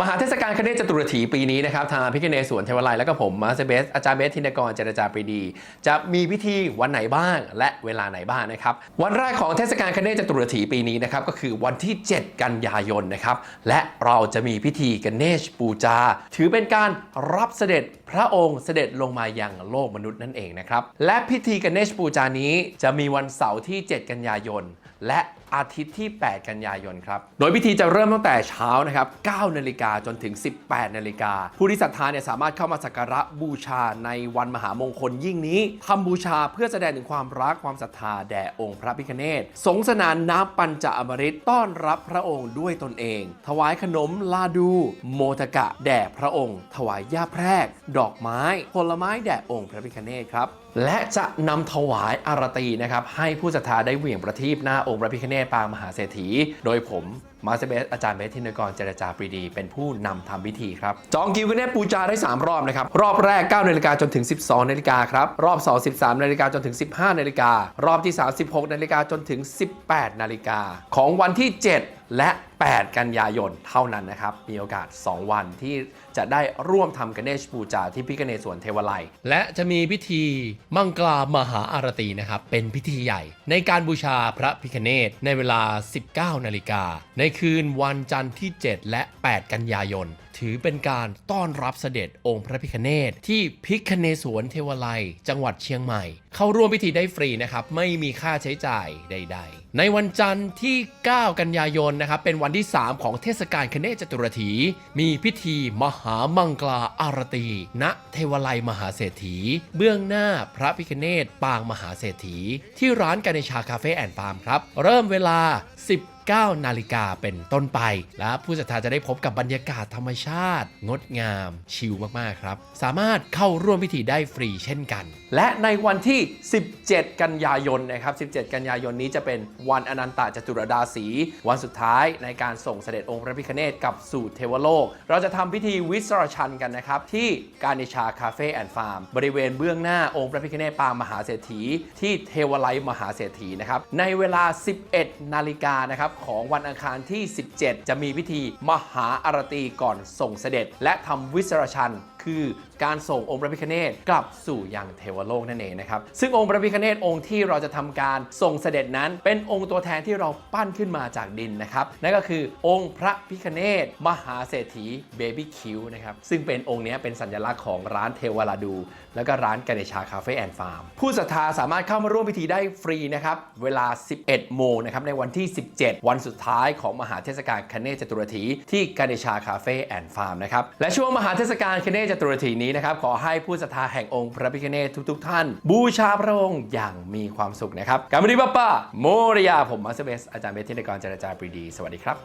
มหาเทศกาลคเนศจตุรถีปีนี้นะครับทางพิคเนสวนเทวไลและก็ผมมาสเตเบสอาจารย์เบสธินกรเจรจาปรีดี จะมีพิธีวันไหนบ้าง และเวลาไหนบ้างนะครับวันแรกของเทศกาลคเนศจตุรถีปีนี้นะครับก็คือวันที่ 7 กันยายนนะครับและเราจะมีพิธีกเนชปูจา ถือเป็นการรับเสด็จพระองค์เสด็จลงมายังโลกมนุษย์นั่นเองนะครับและพิธีกเนชปูจานี้จะมีวันเสาร์ที่ 7 กันยายน และอาทิตย์ที่ 8 กันยายนครับ โดยพิธีจะเริ่มตั้งแต่เช้านะครับ9นาฬิกาจนถึง 18นาฬิกาผู้ที่ศรัทธาเนี่ยสามารถเข้ามาสักการะบูชาในวันมหามงคลยิ่งนี้ทำบูชาเพื่อแสดงถึงความรักความศรัทธาแด่องค์พระพิฆเนศสงสนานน้ำปัญจอมฤตต้อนรับพระองค์ด้วยตนเอง ถวายขนมลาดู โมทกะ แด่พระองค์ ถวายย่าแพรก ดอกไม้ ผลไม้แด่องค์พระพิฆเนศครับ และจะนำถวายอารตีนะครับให้ผู้ศรัทธาได้เหวี่ยงประทีปหน้าองค์พระพิฆเนศปางมหาเศรษฐี โดยผมมาสเตอร์เบสอาจารย์เบสทินกรเจรจาปรีดี เป็นผู้นำทำพิธีครับ จองคิวกันแน่ปูจาได้ 3 รอบนะครับ รอบแรก 9 นาฬิกาจนถึง 12 นาฬิกาครับ รอบ 2 13 นาฬิกาจนถึง 15 นาฬิกา รอบที่36นาฬิกาจนถึง 18 นาฬิกา ของวันที่ 7และ 8 กันยายนเท่านั้นนะครับ มีโอกาส 2 วันที่จะได้ร่วมทำกเนชปูจาที่พิกเนสวนเทวไลและจะมีพิธีมังกลามหาอารตีนะครับ เป็นพิธีใหญ่ ในการบูชาพระพิคเนศในเวลา 19 นาฬิกา ในคืนวันจันทร์ที่ 7 และ 8 กันยายน ถือเป็นการต้อนรับเสด็จองค์พระพิคเนศที่พิคเนศวนเทวไลยจังหวัดเชียงใหม่ เข้าร่วมพิธีได้ฟรีนะครับ ไม่มีค่าใช้จ่ายใด ๆ ในวันจันทร์ที่ 9 กันยายนนะครับ เป็นวันที่ 3 ของเทศกาลคเนจตุรถี มีพิธีมหามังกลาอารตี ณ เทวไลยมหาเศรษฐี เบื้องหน้าพระพิคเนศปางมหาเศรษฐี ที่ร้านกาเนชาคาเฟ่แอนด์ฟาร์มครับ เริ่มเวลา 9 นาฬิกาเป็นต้นไป และผู้ศรัทธาจะได้พบกับบรรยากาศธรรมชาติ งดงาม ชิลมาก ๆ ครับ สามารถเข้าร่วมพิธีได้ฟรีเช่นกัน และในวันที่ 17 กันยายนนะครับ 17 กันยายนนี้จะเป็นวันอนันตจตุรดาสีวันสุดท้ายในการส่งเสด็จองค์พระพิคเนตกับสู่เทวโลก เราจะทำพิธีวิสรชันกันนะครับ ที่การนิชาคาเฟ่แอนด์ฟาร์มบริเวณเบื้องหน้าองค์พระพิคเนตปางมหาเศรษฐี ที่เทวไลยมหาเศรษฐีนะครับในเวลา 11 นาฬิกานะครับของวันอังคารที่ 17 จะมีพิธีมหาอารตีก่อนส่งเสด็จ และทำวิสรชันคือการส่งองค์พระพิคเนตกลับสู่ยังเทวโลกนั่นเองนะครับ ซึ่งองค์พระพิคเนตองค์ที่เราจะทำการส่งเสด็จนั้น เป็นองค์ตัวแทนที่เราปั้นขึ้นมาจากดินนะครับ นั่นก็คือองค์พระพิคเนตมหาเศรษฐีเบบี้คิวนะครับ ซึ่งเป็นองค์นี้เป็นสัญลักษณ์ของร้านเทวราดู แล้วก็ร้านกาเนชาคาเฟ่แอนด์ฟาร์ม ผู้ศรัทธาสามารถเข้ามาร่วมพิธีได้ฟรีนะครับ เวลา 11 โมงนะครับในวันที่ 17วันสุดท้ายของมหาเทศกาลคเนจตุรถีที่กาเนชาคาเฟ่แอนด์ฟาร์มนะครับ และช่วงมหาเทศกาลคเนจตุรถีนี้นะครับ ขอให้ผู้ศรัทธาแห่งองค์พระพิฆเนศทุกๆ ท่าน บูชาพระองค์อย่างมีความสุขนะครับกามิริบัปปะโมริยาผมมาสเบสอาจารย์เบสทินกรเจรจาปรีดี สวัสดีครับ